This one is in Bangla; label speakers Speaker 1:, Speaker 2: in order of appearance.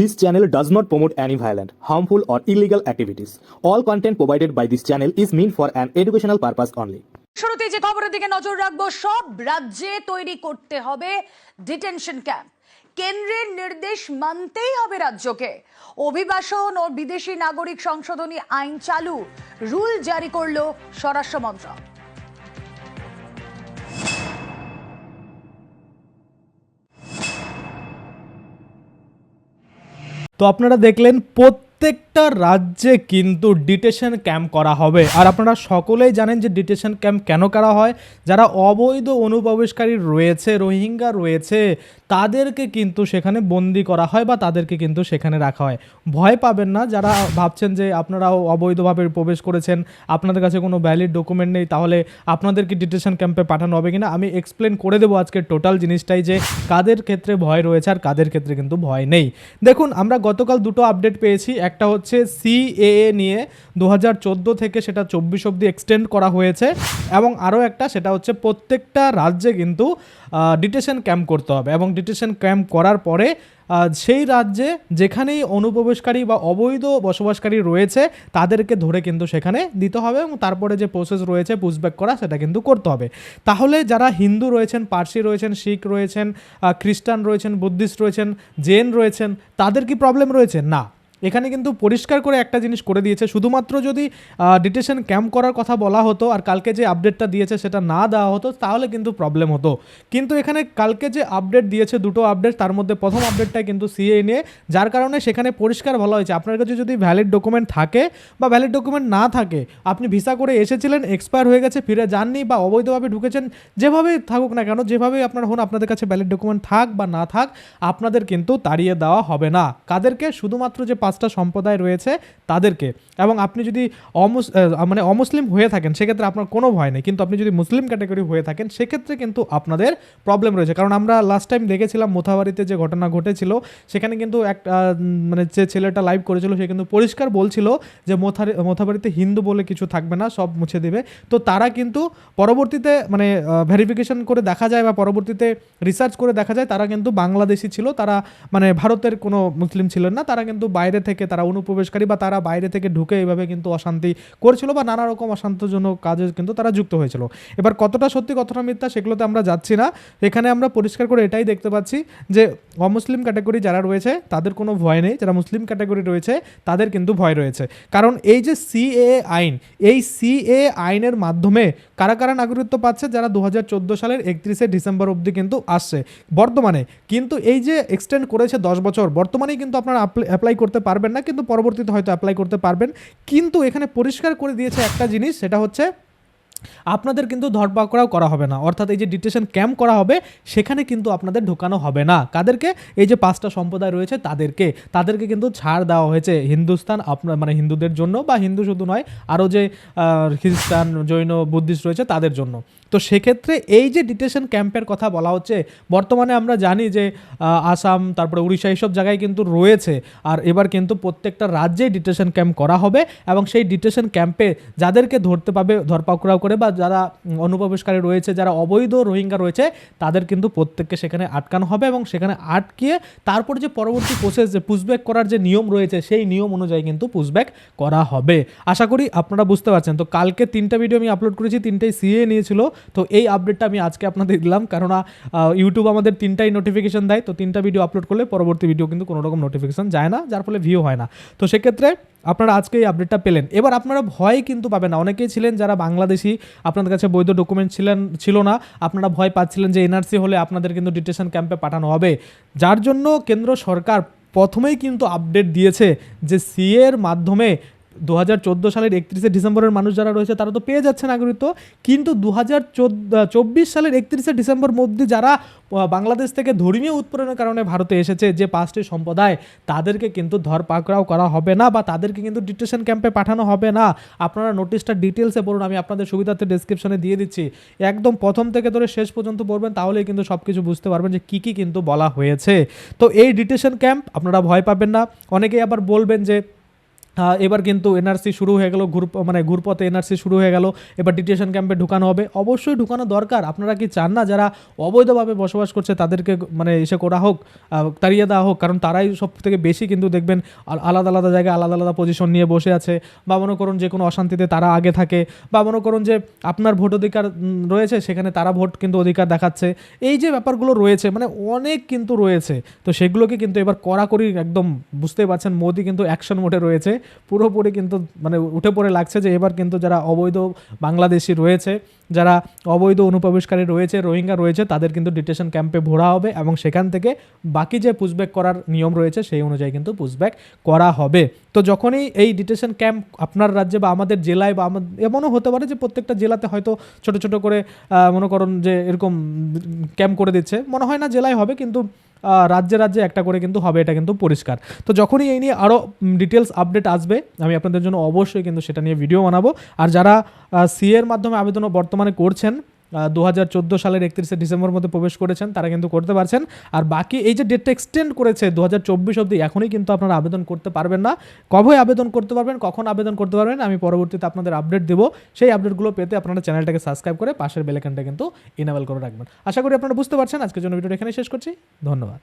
Speaker 1: This channel does not promote any violent, harmful, or illegal activities. All content provided by this channel is meant for an educational purpose only.
Speaker 2: শুরুতে যে খবরের দিকে নজর রাখব সব রাজ্যে তৈরি করতে হবে ডিটেনশন ক্যাম্প কেন্দ্রের নির্দেশ মানতেই হবে রাজ্যকে অভিবাসন ও বিদেশি নাগরিক সংশোধনী আইন চালু রুল জারি করল স্বরাষ্ট্র মন্ত্রক
Speaker 3: তো আপনারা দেখলেন প্রত্যেকটা রাজ্যে কিন্তু ডিটেশন ক্যাম্প করা হবে। আর আপনারা সকলেই জানেন যে ডিটেশন ক্যাম্প কেন করা হয়? যারা অবৈধ অনুপ্রবেশকারী রয়েছে, রোহিঙ্গা রয়েছে, তাদেরকে কিন্তু সেখানে বন্দি করা হয় বা তাদেরকে কিন্তু সেখানে রাখা হয়। ভয় পাবেন না, যারা ভাবছেন যে আপনারাও অবৈধভাবে প্রবেশ করেছেন, আপনাদের কাছে কোনো ভ্যালিড ডকুমেন্ট নেই, তাহলে আপনাদেরকে ডিটেশন ক্যাম্পে পাঠানো হবে কিনা? আমি এক্সপ্লেন করে দেবো আজকে টোটাল জিনিসটাই যে কাদের ক্ষেত্রে ভয় রয়েছে আর কাদের ক্ষেত্রে কিন্তু ভয় নেই। দেখুন, আমরা গতকাল দুটো আপডেট পেয়েছি। একটা হচ্ছে সিএএ নিয়ে দু হাজার চোদ্দ থেকে সেটা চব্বিশ অব্দি এক্সটেন্ড করা হয়েছে। এবং আরও একটা, সেটা হচ্ছে প্রত্যেকটা রাজ্যে কিন্তু ডিটেশন ক্যাম্প করতে হবে। এবং ডিটেশন ক্যাম্প করার পরে সেই রাজ্যে যেখানেই অনুপ্রবেশকারী বা অবৈধ বসবাসকারী রয়েছে, তাদেরকে ধরে কিন্তু সেখানে দিতে হবে এবং তারপরে যে প্রসেস রয়েছে পুষব্যাক করা, সেটা কিন্তু করতে হবে। তাহলে যারা হিন্দু রয়েছেন, পার্সি রয়েছেন, শিখ রয়েছেন খ্রিস্টান রয়েছেন, বুদ্ধিস্ট রয়েছেন, জেন রয়েছেন, তাদের কি প্রবলেম রয়েছে? না। এখানে কিন্তু পরিষ্কার করে একটা জিনিস করে দিয়েছে। শুধুমাত্র যদি ডিটেশন ক্যাম্প করার কথা বলা হতো আর কালকে যে আপডেটটা দিয়েছে সেটা না দেওয়া হতো, তাহলে কিন্তু প্রবলেম হতো। কিন্তু এখানে কালকে যে আপডেট দিয়েছে দুটো আপডেট তার মধ্যে প্রথম আপডেটটা কিন্তু সিএ নিয়ে, যার কারণে সেখানে পরিষ্কার বলা হয়েছে। আপনার কাছে যদি ভ্যালিড ডকুমেন্ট থাকে বা ভ্যালিড ডকুমেন্ট না থাকে, আপনি ভিসা করে এসেছিলেন এক্সপায়ার হয়ে গেছে, ফিরে যাননি বা অবৈধভাবে ঢুকেছেন যেভাবে থাকুক না কেন যেভাবে আপনার হন, আপনাদের কাছে ভ্যালিড ডকুমেন্ট থাক বা না থাক, আপনাদের কিন্তু তাড়িয়ে দেওয়া হবে না। কাদেরকে শুধুমাত্র যে পাঁচটা সম্প্রদায় রয়েছে তাদেরকে। এবং আপনি যদি অমুস মানে অমুসলিম হয়ে থাকেন, সেক্ষেত্রে আপনার কোনো ভয় নেই। কিন্তু আপনি যদি মুসলিম ক্যাটাগরি হয়ে থাকেন, সেক্ষেত্রে কিন্তু আপনাদের প্রবলেম রয়েছে। কারণ আমরা লাস্ট টাইম দেখেছিলাম মোথাবাড়িতে যে ঘটনা ঘটেছিল, সেখানে কিন্তু এক মানে যে ছেলেটা লাইভ করেছিল, সে কিন্তু পরিষ্কার বলছিল যে মোথা মোথাবাড়িতে হিন্দু বলে কিছু থাকবে না, সব মুছে দেবে। তো তারা কিন্তু পরবর্তীতে মানে ভেরিফিকেশন করে দেখা যায় বা পরবর্তীতে রিসার্চ করে দেখা যায়, তারা কিন্তু বাংলাদেশি ছিল, তারা মানে ভারতের কোনো মুসলিম ছিলেন না, তারা কিন্তু বাইরে থেকে তারা অনুপ্রবেশকারী বা তারা বাইরে থেকে ঢুকে এইভাবে কিন্তু অশান্তি করছিল বা নানা রকম অশান্তজনক কাজে কিন্তু তারা যুক্ত হয়েছিল। এবার কতটা সত্যি, কতটা মিথ্যা সেগুলোতে আমরা যাচ্ছি না। এখানে আমরা পরিষ্কার করে এটাই দেখতে পাচ্ছি যে অমুসলিম ক্যাটাগরি যারা রয়েছে, তাদের কোনো ভয় নেই। যারা মুসলিম ক্যাটাগরি রয়েছে, তাদের কিন্তু ভয় রয়েছে। কারণ এই যে সিএ আইন, এই সিএ আইনের মাধ্যমে কারা কারা নাগরিকত্ব পাচ্ছে, যারা দু হাজার চোদ্দ সালের একত্রিশে ডিসেম্বর অবধি কিন্তু আসছে বর্তমানে। কিন্তু এই যে এক্সটেন্ড করেছে দশ বছর, বর্তমানেই কিন্তু আপনারা অ্যাপ্লাই করতে পারবেন না, কিন্তু পরবর্তীতে হয়তো অ্যাপ্লাই করতে পারবেন। কিন্তু এখানে পরিষ্কার করে দিয়েছে একটা জিনিস, সেটা হচ্ছে আপনাদের কিন্তু ধরপাকড়াও করা হবে না। অর্থাৎ এই যে ডিটেশন ক্যাম্প করা হবে, সেখানে কিন্তু আপনাদের ঢোকানো হবে না। কাদেরকে? এই যে পাঁচটা সম্প্রদায় রয়েছে তাদেরকে। তাদেরকে কিন্তু ছাড় দেওয়া হয়েছে। হিন্দুস্তান আপনার মানে হিন্দুদের জন্য বা হিন্দু শুধু নয়, আরও যে খ্রিস্টান, জৈন, বুদ্ধিস্ট রয়েছে তাদের জন্য। তো সেক্ষেত্রে এই যে ডিটেশন ক্যাম্পের কথা বলা হচ্ছে, বর্তমানে আমরা জানি যে আসাম, তারপরে উড়িষ্যা এইসব জায়গায় কিন্তু রয়েছে। আর এবার কিন্তু প্রত্যেকটা রাজ্যেই ডিটেশন ক্যাম্প করা হবে এবং সেই ডিটেশন ক্যাম্পে যাদেরকে ধরতে পাবে ধরপাকড়াও করে বা যারা অনুপ্রবেশকারী রয়েছে, যারা অবৈধ রোহিঙ্গা রয়েছে, তাদের কিন্তু প্রত্যেককে সেখানে আটকানো হবে এবং সেখানে আটকিয়ে তারপর যে পরবর্তী প্রসেস যে পুষব্যাক করার যে নিয়ম রয়েছে, সেই নিয়ম অনুযায়ী কিন্তু পুষব্যাক করা হবে। আশা করি আপনারা বুঝতে পারছেন। তো কালকে তিনটা ভিডিও আমি আপলোড করেছি, তিনটাই সিএ নিয়েছিল। তো এই আপডেটটা আমি আজকে আপনাদের দিলাম। কেননা ইউটিউব আমাদের তিনটাই নোটিফিকেশন দেয়। তো তিনটা ভিডিও আপলোড করলে পরবর্তী ভিডিও কিন্তু কোনো রকম নোটিফিকেশন যায় না। যার ফলে ভিউ হয় না। তো সেক্ষেত্রে আপনারা আজকে এই আপডেটটা পেলেন। এবার আপনারা ভয় কিন্তু পাবেন না। অনেকেই ছিলেন যারা বাংলাদেশি আপনাদের কাছে বৈধ ডকুমেন্ট ছিলেন, ছিল না। আপনারা ভয় পাচ্ছিলেন যে এনআরসি হলে আপনাদের কিন্তু ডিটেশন ক্যাম্পে পাঠানো হবে। যার জন্য কেন্দ্র সরকার প্রথমেই কিন্তু আপডেট দিয়েছে যে সিএর এর মাধ্যমে দু হাজার চোদ্দ সালের একত্রিশে ডিসেম্বরের মানুষ যারা রয়েছে, তারা তো পেয়ে যাচ্ছে নাগরিকত্ব। কিন্তু দু হাজার চব্বিশ সালের একত্রিশে ডিসেম্বর মধ্যে যারা বাংলাদেশ থেকে ধর্মীয় উৎপীড়নের কারণে ভারতে এসেছে, যে পাঁচটি সম্প্রদায়, তাদেরকে কিন্তু ধরপাকড়াও করা হবে না বা তাদেরকে কিন্তু ডিটেশন ক্যাম্পে পাঠানো হবে না। আপনারা নোটিশটা ডিটেলসে পড়ুন, আমি আপনাদের সুবিধার্থে ডেসক্রিপশনে দিয়ে দিচ্ছি। একদম প্রথম থেকে ধরে শেষ পর্যন্ত পড়বেন, তাহলেই কিন্তু সব কিছু বুঝতে পারবেন যে কী কী কিন্তু বলা হয়েছে। তো এই ডিটেশন ক্যাম্প আপনারা ভয় পাবেন না। অনেকেই আবার বলবেন যে এবার কিন্তু এনআরসি শুরু হয়ে গেল, ঘুর মানে ঘুরপথে এনআরসি শুরু হয়ে গেল। এবার ডিটেশন ক্যাম্পে ঢুকানো হবে। অবশ্যই ঢুকানো দরকার। আপনারা কি চান না যারা অবৈধভাবে বসবাস করছে তাদেরকে মানে এসে করা হোক তাড়িয়ে দেওয়া হোক? কারণ তারাই সব থেকে বেশি কিন্তু দেখবেন আল- আলাদা আলাদা জায়গায় আলাদা আলাদা পজিশন নিয়ে বসে আছে। বা মনে করুন যে কোনো অশান্তিতে তারা আগে থাকে। বা মনে করুন যে আপনার ভোট অধিকার রয়েছে, সেখানে তারা ভোট কিন্তু অধিকার দেখাচ্ছে। এই যে ব্যাপারগুলো রয়েছে মানে অনেক কিন্তু রয়েছে। তো সেগুলোকে কিন্তু এবার কড়াকড়ি একদম বুঝতেই পারছেন, মোদি কিন্তু অ্যাকশন মোডে রয়েছে। পুরোপুরি কিন্তু মানে উঠে পড়ে লাগছে যে এবার কিন্তু যারা অবৈধ বাংলাদেশি রয়েছে, যারা অবৈধ অনুপ্রবেশকারী রয়েছে, রোহিঙ্গা রয়েছে, তাদের কিন্তু ডিটেশন ক্যাম্পে ভরা হবে এবং সেখান থেকে বাকি যে পুষব্যাক করার নিয়ম রয়েছে, সেই অনুযায়ী কিন্তু পুষব্যাক করা হবে। তো যখনই এই ডিটেশন ক্যাম্প আপনার রাজ্যে বা আমাদের জেলায় বা আমাদের, এমনও হতে পারে যে প্রত্যেকটা জেলাতে হয়তো ছোট ছোট করে মনে করুন যে এরকম ক্যাম্প করে দিচ্ছে। মনে হয় না জেলায় হবে, কিন্তু রাজ্যে রাজ্যে একটা করে কিন্তু হবে, এটা কিন্তু পরিষ্কার। তো যখনই এই নিয়ে আরও ডিটেলস আপডেট আসবে, আমি আপনাদের জন্য অবশ্যই কিন্তু সেটা নিয়ে ভিডিও বানাবো। আর যারা সিএর মাধ্যমে আবেদন বর্তমানে করছেন দু হাজার চোদ্দ সালের একত্রিশে ডিসেম্বর মধ্যে প্রবেশ করেছেন, তারা কিন্তু করতে পারছেন। আর বাকি এই যে ডেটটা এক্সটেন্ড করেছে দু হাজার চব্বিশ অব্দি এখনই কিন্তু আপনারা আবেদন করতে পারবেন না। কবে আবেদন করতে পারবেন, কখন আবেদন করতে পারবেন, আমি পরবর্তীতে আপনাদের আপডেট দেবো। সেই আপডেটগুলো পেতে আপনারা চ্যানেলটাকে সাবস্ক্রাইব করে পাশের বেলেকানটা কিন্তু ইনেবল করে রাখবেন। আশা করি আপনারা বুঝতে পারছেন। আজকের জন্য ভিডিওটা এখানে শেষ করছি। ধন্যবাদ।